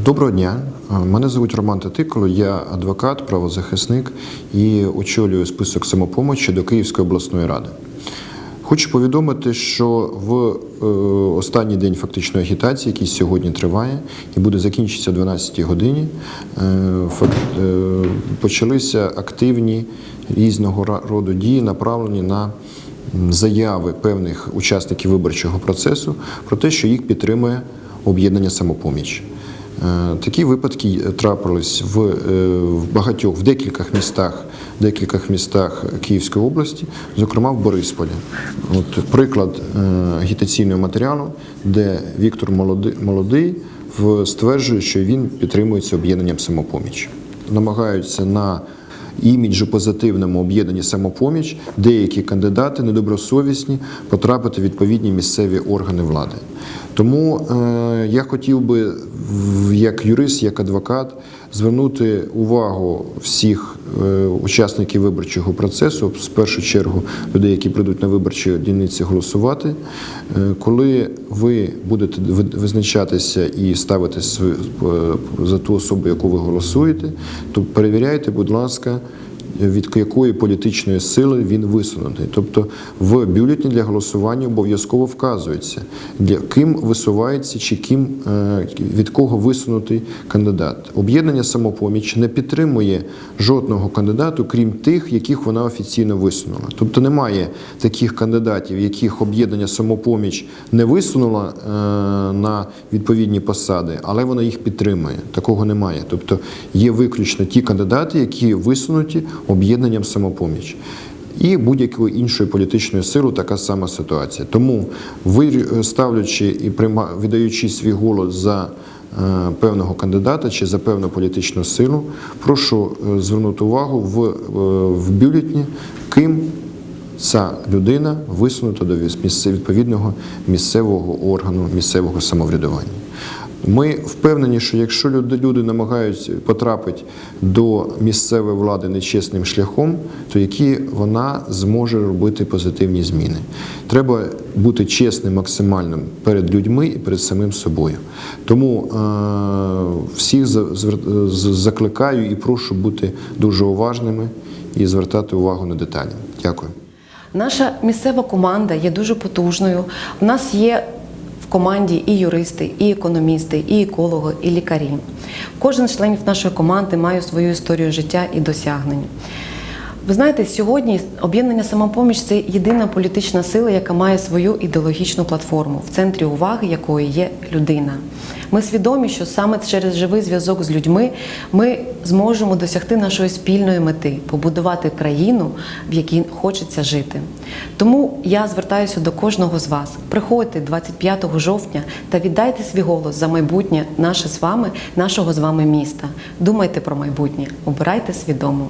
Доброго дня. Мене звуть Роман Татиколо, я адвокат, правозахисник і очолюю список самопомочі до Київської обласної ради. Хочу повідомити, що в е, останній день фактичної агітації, який сьогодні триває і буде закінчитися о 12 годині, е, е, почалися активні різного роду дії, направлені на заяви певних учасників виборчого процесу про те, що їх підтримує об'єднання самопоміч. Е, Такі випадки трапились в, е, в багатьох, в декількох містах, декількох містах Київської області, зокрема в Борисполі. От приклад е, агітаційного матеріалу, де Віктор Молодий, Молодий стверджує, що він підтримується об'єднанням самопоміч. Намагаються на іміджу позитивному об'єднанні самопоміч деякі кандидати недобросовісні потрапити в відповідні місцеві органи влади. Тому е, я хотів би, як юрист, як адвокат, звернути увагу всіх е, учасників виборчого процесу, в першу чергу людей, які прийдуть на виборчі дільниці голосувати. Е, коли ви будете визначатися і ставити е, за ту особу, яку ви голосуєте, то перевіряйте, будь ласка, від якої політичної сили він висунутий. Тобто в бюлетні для голосування обов'язково вказується, для ким висувається чи ким е, від кого висунутий кандидат. Об'єднання самопоміч не підтримує жодного кандидату, крім тих, яких вона офіційно висунула. Тобто немає таких кандидатів, яких об'єднання самопоміч не висунула е, на відповідні посади, але вона їх підтримує. Такого немає. Тобто є виключно ті кандидати, які висунуті об'єднанням самопоміч. І будь-якої іншої політичної сили така сама ситуація. Тому ви е, ставлячи і прийма, віддаючи свій голос за е, певного кандидата чи за певну політичну силу, прошу е, звернути увагу в, в бюлетні, ким ця людина висунута до відповідного місцевого органу місцевого самоврядування. Ми впевнені, що якщо люди, намагаються потрапити до місцевої влади нечесним шляхом, то які вона зможе робити позитивні зміни. Треба бути чесним максимально перед людьми і перед самим собою. Тому е- всіх за- закликаю і прошу бути дуже уважними і звертати увагу на деталі. Дякую. Наша місцева команда є дуже потужною. У нас є команді і юристи, і економісти, і екологи, і лікарі. Кожен з членів нашої команди має свою історію життя і досягнень. Ви знаєте, сьогодні об'єднання самопоміч це єдина політична сила, яка має свою ідеологічну платформу, в центрі уваги якої є людина. Ми свідомі, що саме через живий зв'язок з людьми ми зможемо досягти нашої спільної мети побудувати країну, в якій хочеться жити. Тому я звертаюся до кожного з вас. Приходьте 25 жовтня та віддайте свій голос за майбутнє наше з вами, нашого з вами міста. Думайте про майбутнє, обирайте свідомо.